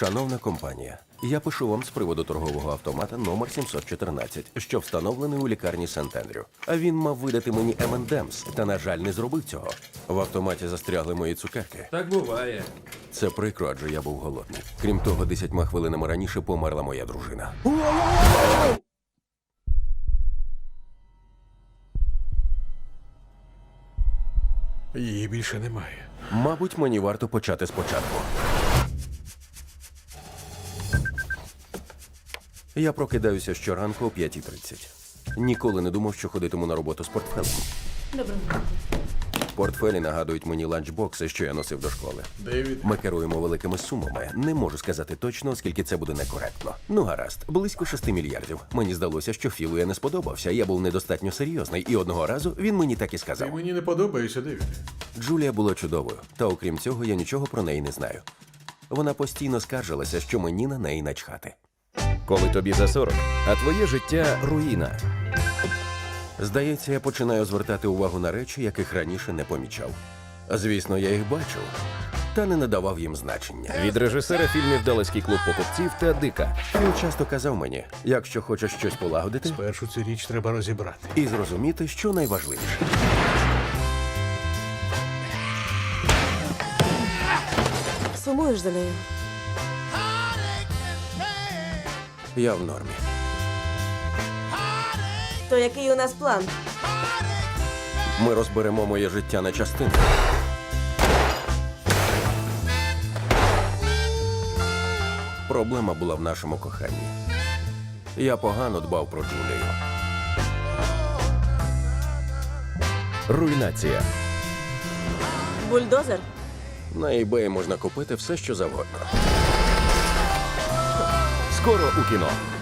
Шановна компанія, я пишу вам з приводу торгового автомата номер 714, що встановлений у лікарні Сент-Ендрю. А він мав видати мені M&M's, та, на жаль, не зробив цього. В автоматі застрягли мої цукерки. Так буває. Це прикро, адже я був голодний. Крім того, десятьма хвилинами раніше померла моя дружина. Її більше немає. Мабуть, мені варто почати спочатку. Я прокидаюся щоранку о 5.30. Ніколи не думав, що ходитиму на роботу з портфелем. Доброго Портфелі нагадують мені ланчбокси, що я носив до школи. Девід, Ми керуємо великими сумами. Не можу сказати точно, оскільки це буде некоректно. Ну гаразд, близько 6 мільярдів. Мені здалося, що Філу я не сподобався. Я був недостатньо серйозний, і одного разу він мені так і ти сказав. мені не подобаєшся, Девід. Джулія була чудовою, та окрім цього, я нічого про неї не знаю. Вона постійно скаржилася, що мені на неї начхати. Коли тобі за 40, а твоє життя руїна. Здається, я починаю звертати увагу на речі, яких раніше не помічав. Звісно, я їх бачив, та не надавав їм значення. Від режисера фільмів Далеський клуб покупців та Дика. Він часто казав мені, якщо хочеш щось полагодити, Першу цю річ треба розібрати. і зрозуміти, що найважливіше. Сумуєш за нею? Я в нормі. То який у нас план? Ми розберемо моє життя на частини. Проблема була в нашому коханні. Я погано дбав про Джулію. Руйнація. Бульдозер? На eBay можна купити все, що завгодно. Skoro Ukino.